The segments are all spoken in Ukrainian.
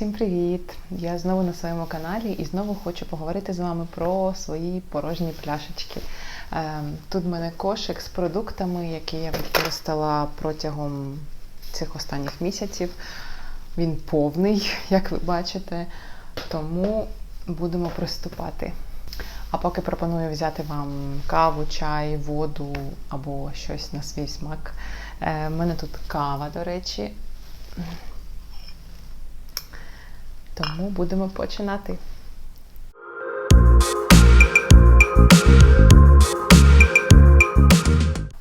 Всім привіт! Я знову на своєму каналі і знову хочу поговорити з вами про свої порожні пляшечки. Ем, Тут в мене кошик з продуктами, які я використала протягом цих останніх місяців. Він повний, як ви бачите, тому будемо приступати. А поки пропоную взяти вам каву, чай, воду або щось на свій смак. Е, У мене тут кава, до речі. Тому будемо починати.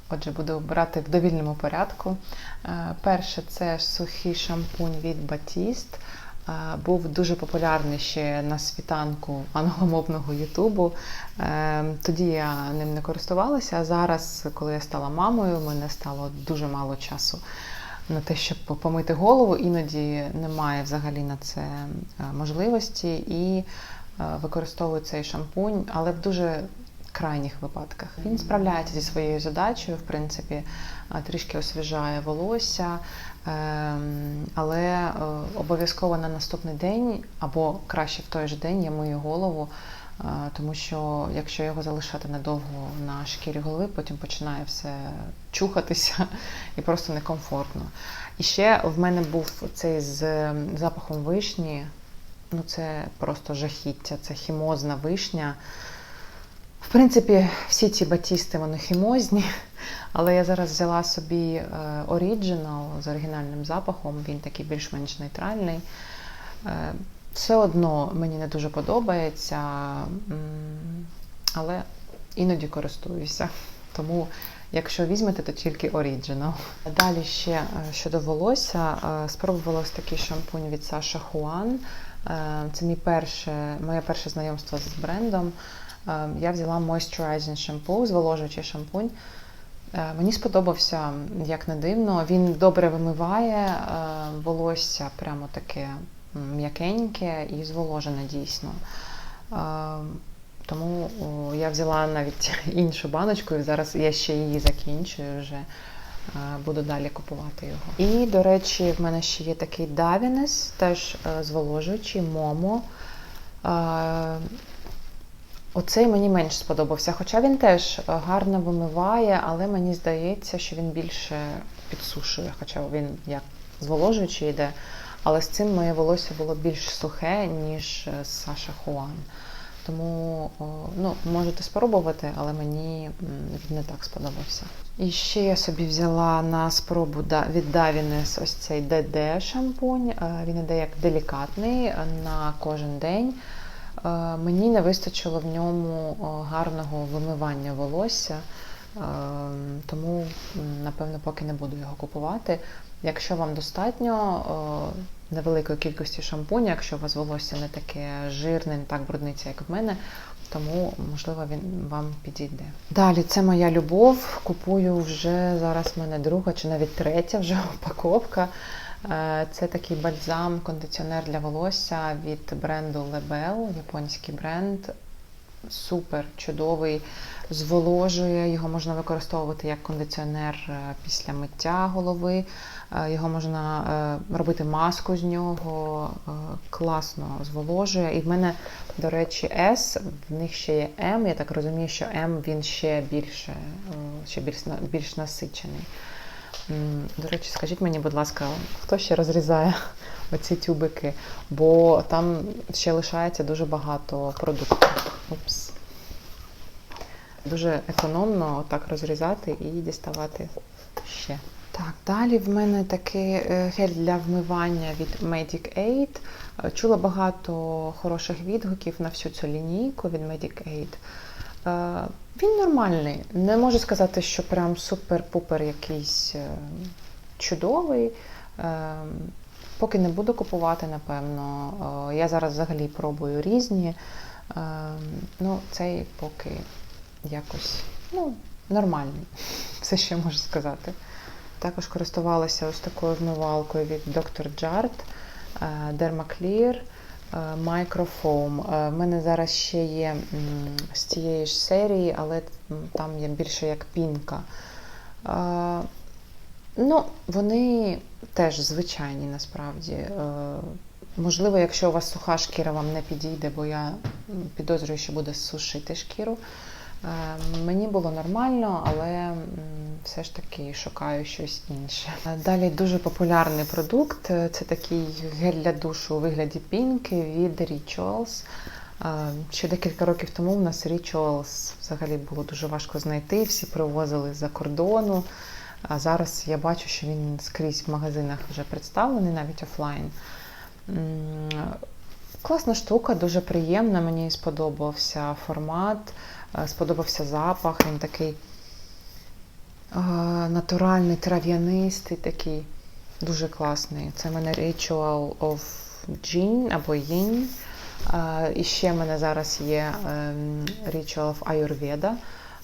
Отже, буду брати в довільному порядку. Е, Перше це сухий шампунь від Батіст. Е, Був дуже популярний ще на світанку англомовного Ютубу. Е, Тоді я ним не користувалася, а зараз, коли я стала мамою, в мене стало дуже мало часу на те, щоб помити голову. Іноді немає взагалі на це е, можливості і е, використовую цей шампунь, але в дуже крайніх випадках. Він справляється зі своєю задачею, в принципі, е, трішки освіжає волосся, ем, але обов'язково на наступний день або краще в той же день я мию голову. Е, Тому що якщо його залишати надовго на шкірі голови, потім починає все чухатися і просто некомфортно. І ще в мене був цей з запахом вишні. Ну, це просто жахіття, це хімозна вишня. В принципі, всі ці батісти вони хімозні, але я зараз взяла собі оріджинал з оригінальним запахом, він такий більш-менш нейтральний. Все одно мені не дуже подобається, але іноді користуюся. Тому, якщо візьмете, то тільки оріджинал. Далі ще е, щодо волосся, е, спробувала ось такий шампунь від Саша Хуан. Е, Це мій перше, моє перше знайомство з брендом. Я взяла Moisturizing Shampoo, зволожуючий шампунь. Мені сподобався, як не дивно. Він добре вимиває волосся, прямо таке м'якеньке і зволожене дійсно. Тому я взяла навіть іншу баночку, і зараз я ще її закінчую вже. Буду далі купувати його. І, до речі, в мене ще є такий Davines, теж е, зволожуючий Момо. Оцей мені менш сподобався, хоча він теж гарно вимиває, але мені здається, що він більше підсушує, хоча він як зволожуючий йде. Але з цим моє волосся було більш сухе, ніж е, Саша Хуан. Тому ну, можете спробувати, але мені він не так сподобався. І ще я собі взяла на спробу від Davines ось цей DD шампунь. Е, Він іде як делікатний е, на кожен день. Мені не вистачило в ньому гарного вимивання волосся, е, тому, напевно, поки не буду його купувати. Якщо вам достатньо невеликої кількості шампуня, якщо у вас волосся не таке жирне, не так брудниться, як в мене, тому, можливо, він вам підійде. Далі, це моя любов. Купую вже зараз в мене друга чи навіть третя вже упаковка. Е, Це такий бальзам, кондиціонер для волосся від бренду Lebel, японський бренд. Супер чудовий, зволожує. Його можна використовувати як кондиціонер е, після миття голови. Е, Його можна е, робити маску з нього, класно зволожує. І в мене, до речі, S, в них ще є М. Я так розумію, що М він ще більше, ще більш, більш насичений. До речі, скажіть мені, будь ласка, хто ще розрізає оці тюбики? Бо там ще лишається дуже багато продуктів. Упс. Дуже економно так розрізати і діставати ще. Так, далі в мене такий е, гель для вмивання від Medic Aid. Е, Чула багато хороших відгуків на всю цю лінійку від Medic Aid. Е, Він нормальний. Не можу сказати, що прям супер-пупер якийсь чудовий. Поки не буду купувати, напевно. Я зараз взагалі пробую різні. Е, Ну, цей поки якось ну, нормальний. Все, я можу сказати. Також користувалася ось такою вмивалкою від Dr. Jart е, Dermaclear е, Microfoam. В мене зараз ще є з цієї ж серії, але там є більше як пінка. Ну, вони теж звичайні насправді. Можливо, якщо у вас суха шкіра, вам не підійде, бо я підозрюю, що буде сушити шкіру. Е, Мені було нормально, але все ж таки шукаю щось інше. Е, Далі дуже популярний продукт е, це такий гель для душу у вигляді пінки від Rituals. Ще декілька років тому в нас Rituals взагалі було дуже важко знайти, всі привозили з-за кордону. А зараз я бачу, що він скрізь в магазинах вже представлений, навіть офлайн. Класна штука, дуже приємна. Мені сподобався формат, е, сподобався запах. Він такий е, натуральний, трав'янистий, такий дуже класний. Це в мене Ritual of Jin або Yin. Е, І ще в мене зараз є ем, Ritual of Ayurveda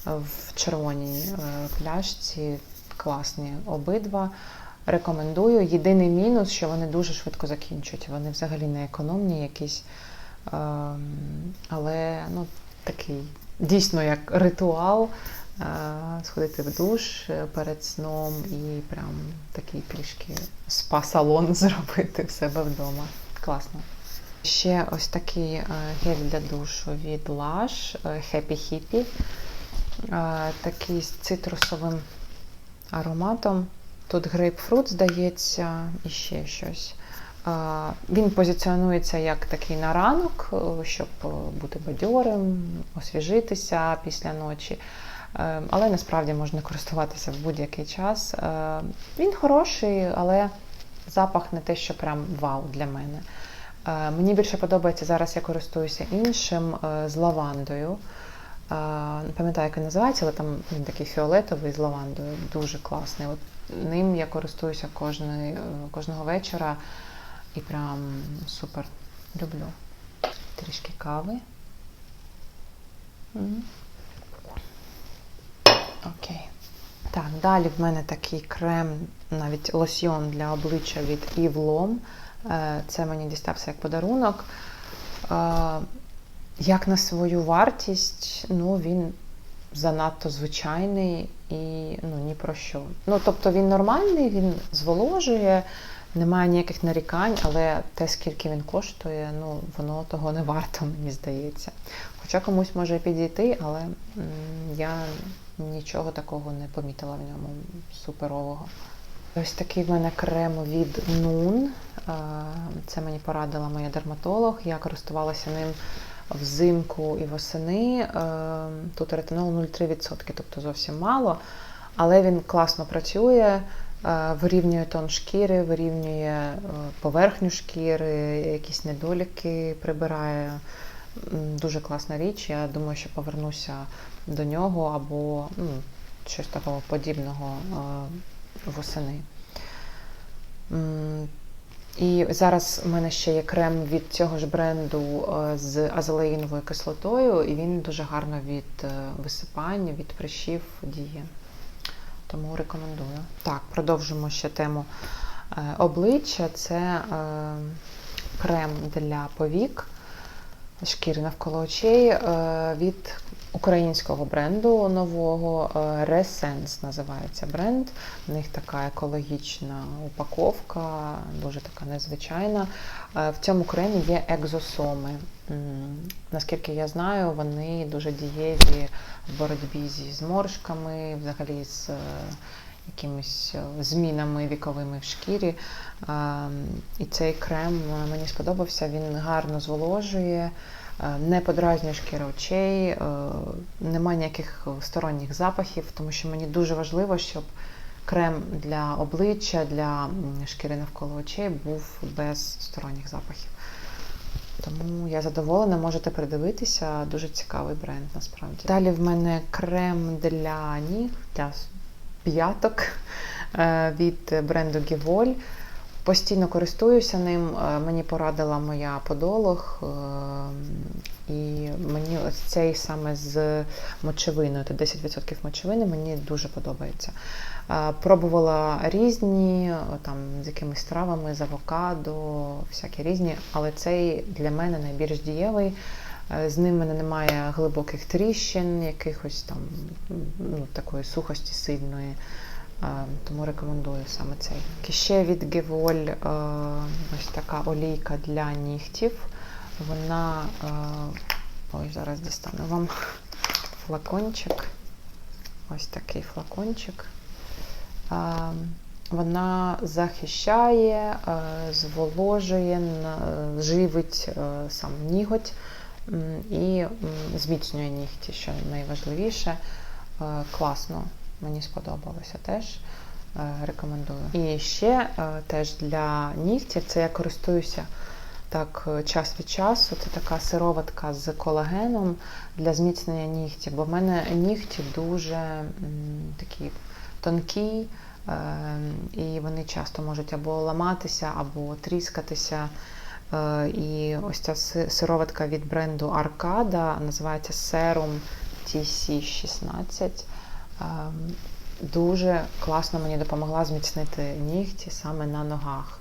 в червоній пляшці. Класні обидва. Рекомендую. Єдиний мінус, що вони дуже швидко закінчують. Вони взагалі не економні якісь. Ем, Але ну, такий дійсно як ритуал е, сходити в душ е, перед сном і прям такий трішки спа-салон зробити в себе вдома. Класно. Ще ось такий е, гель для душу від Lush Happy Hippie. Такий з цитрусовим ароматом. Тут грейпфрут, здається, і ще щось. Він позиціонується як такий на ранок, е, щоб е, бути бадьорим, освіжитися після ночі. Е, Але насправді можна користуватися в будь-який час. Він хороший, але запах не те, що прям вау для мене. Мені більше подобається зараз, я користуюся іншим з лавандою. Не пам'ятаю, як він називається, але там він такий фіолетовий з лавандою, дуже класний. От ним я користуюся кожної, е, кожного вечора і прям супер люблю. Трішки кави. Окей. Так, далі в мене такий крем, навіть лосьйон для обличчя від Lom. Е, Це мені дістався як подарунок. Е, Як на свою вартість, ну він занадто звичайний і ну, ні про що. Ну, тобто він нормальний, він зволожує, немає ніяких нарікань, але те, скільки він коштує, ну, воно того не варто, мені здається. Хоча комусь може підійти, але я нічого такого не помітила в ньому суперового. Ось такий в мене крем від. Е, Це мені порадила моя дерматолог. Я користувалася ним взимку і восени. Тут ретинол 0,3%, тобто зовсім мало. Але він класно працює, е, вирівнює тон шкіри, вирівнює е, поверхню шкіри, якісь недоліки прибирає. Дуже класна річ. Я думаю, що повернуся до нього або ну, щось такого подібного е, восени. І зараз у мене ще є крем від цього ж бренду е, з азелеїновою кислотою, і він дуже гарно від е, висипань, від прищів діє. Тому рекомендую. Так, продовжимо ще тему е, обличчя. Це крем для повік, шкіри навколо очей від українського бренду нового Ressense називається бренд. У них така екологічна упаковка, дуже така незвичайна. Е, В цьому кремі є екзосоми. Наскільки я знаю, вони дуже дієві в боротьбі зі зморшками, взагалі з е, якимись е, змінами віковими в шкірі. Е, І цей крем мені сподобався, він гарно зволожує, не подразнює шкіру очей, е, немає ніяких сторонніх запахів, тому що мені дуже важливо, щоб крем для обличчя, для шкіри навколо очей був без сторонніх запахів. Тому я задоволена, можете придивитися. Дуже цікавий бренд насправді. Далі в мене крем для ніг, для п'яток е, від бренду Givol. Постійно користуюся ним. Е, Мені порадила моя подолог. е, І мені ось цей саме з мочевиною, це 10% мочевини, мені дуже подобається. Е, Пробувала різні, там з якимись травами, з авокадо, всякі різні, але цей для мене найбільш дієвий. З ним мене немає глибоких тріщин, якихось там ну, такої сухості сильної. Е, Тому рекомендую саме цей. Ще від Gevol е, ось така олійка для нігтів. Вона. е, Ой, зараз дістану вам флакончик. Ось такий флакончик. Вона захищає, зволожує, живить сам ніготь і зміцнює нігті, що найважливіше. Класно, мені сподобалося теж. Е, Рекомендую. І ще е, теж для нігтів це я користуюся так е, час від часу. Це така сироватка з колагеном для зміцнення нігтів, бо в мене нігті дуже такі тонкі, і вони часто можуть або ламатися, або тріскатися. І ось ця сироватка від бренду Arcada називається Serum TC16. Ем, Дуже класно мені допомогла зміцнити нігті саме на ногах.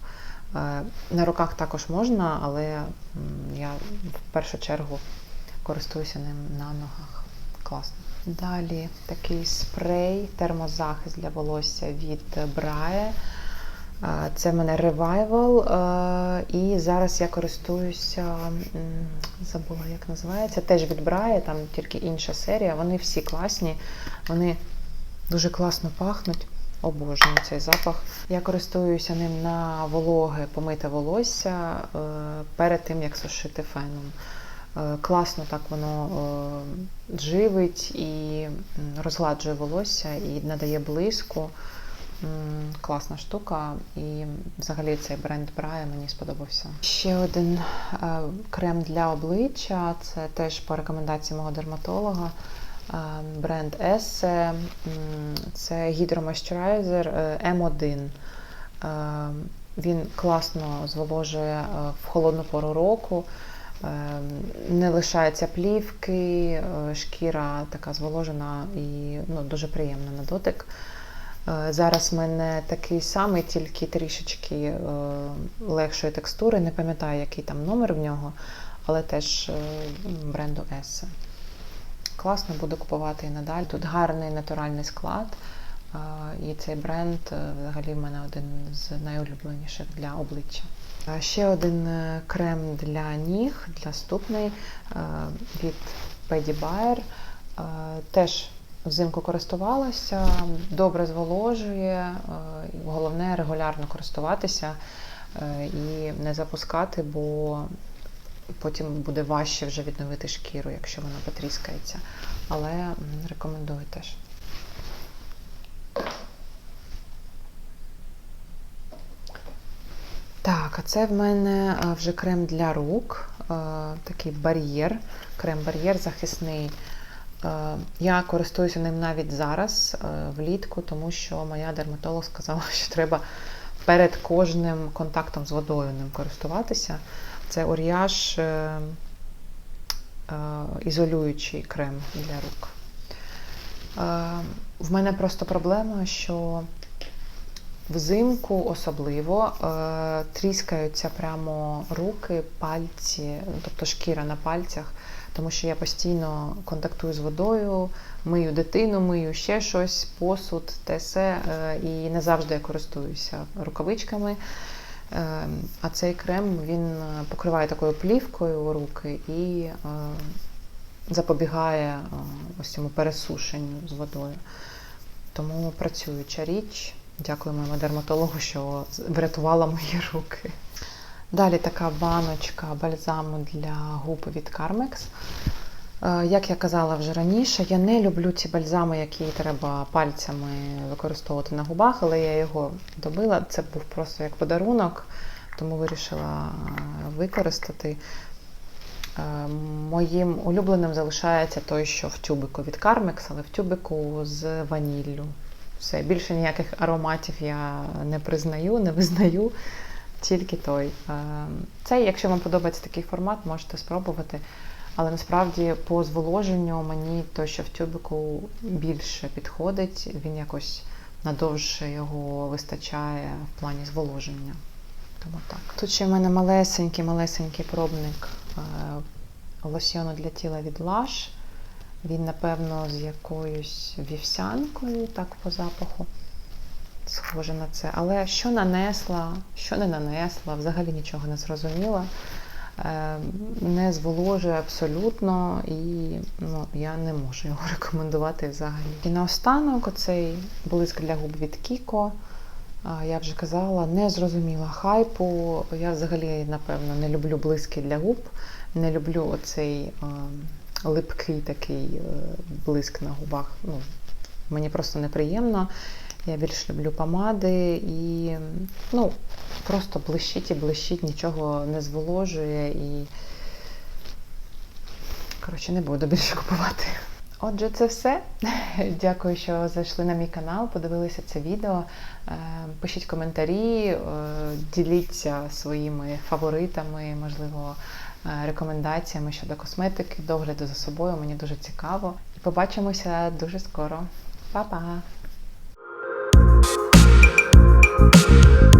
Е, На руках також можна, але я в першу чергу користуюся ним на ногах. Класно. Далі такий спрей, термозахист для волосся від Brae. Це в мене е, І зараз я користуюся, забула, як називається, теж від Brae, там тільки інша серія. Вони всі класні, вони дуже класно пахнуть. Обожнюю цей запах. Я користуюся ним на вологе помите волосся е, перед тим, як сушити феном. Е, Класно так воно е, живить і розгладжує волосся і надає блиску. Класна штука, і взагалі цей бренд Брая мені сподобався. Ще один е, крем для обличчя це теж по рекомендації мого дерматолога. е, Бренд Esse. Це гідромойстюрайзер е, М1. Е, Він класно зволожує в холодну пору року. Не лишається плівки, шкіра така зволожена і ну, дуже приємна на дотик. Е, Зараз в мене такий самий, тільки трішечки е, легшої текстури. Не пам'ятаю, який там номер в нього, але теж е, бренду Esse. Класно буду купувати і надалі. Тут гарний натуральний склад. І цей бренд взагалі в мене один з найулюбленіших для обличчя. Ще один крем для ніг, для ступней від Pedi Bayer. Теж взимку користувалася, добре зволожує. е, Головне регулярно користуватися е, і не запускати, бо потім буде важче вже відновити шкіру, якщо вона потріскається. Але рекомендую теж. Так, а це в мене е, вже крем для рук, такий бар'єр, крем-бар'єр захисний. Е, Я користуюся ним навіть зараз, е, влітку, тому що моя дерматолог сказала, що треба перед кожним контактом з водою ним користуватися. Це оріаж е, ізолюючий крем для рук. В мене просто проблема, що взимку особливо тріскаються прямо руки, пальці, тобто шкіра на пальцях, тому що я постійно контактую з водою, мию дитину, мию ще щось, посуд, те все, е, і не завжди я користуюся рукавичками. Е, А цей крем він е, покриває такою плівкою руки і е, запобігає ось цьому пересушенню з водою. Тому працююча річ. Дякую моєму дерматологу, що врятувала мої руки. Далі така баночка бальзаму для губ від Carmex. Е, Як я казала вже раніше, я не люблю ці бальзами, які треба пальцями використовувати на губах, але я його добила. Це був просто як подарунок, тому вирішила е, використати. Е, Моїм улюбленим залишається той, що в тюбику від Carmex, але в тюбику з ваніллю. Все, більше ніяких ароматів я не признаю, не визнаю, тільки той. Е, Цей, якщо вам подобається такий формат, можете спробувати. Але насправді по зволоженню мені той, що в тюбику більше підходить, він якось надовше його вистачає в плані зволоження. Тому так. Тут ще в мене малесенький, малесенький пробник е, лосьйону для тіла від Lush. Він, напевно, з якоюсь вівсянкою, так по запаху. Схоже на це. Але що нанесла, що не нанесла, взагалі нічого не зрозуміла. Е, Не зволожує абсолютно, і ну, я не можу його рекомендувати взагалі. І наостанок оцей блиск для губ від Кіко. Я вже казала, не зрозуміла хайпу. Я взагалі, напевно, не люблю блиски для губ, не люблю оцей е, липкий такий е, блиск на губах. Ну, мені просто неприємно. Я більш люблю помади і ну, просто блищить і блищить, нічого не зволожує і. Коротше, не буду більше купувати. Отже, це все. Дякую, що зайшли на мій канал, подивилися це відео. Е, Пишіть коментарі, е, діліться своїми фаворитами, можливо, е, рекомендаціями щодо косметики, догляду за собою. Мені дуже цікаво. І побачимося дуже скоро. Па-па! thank you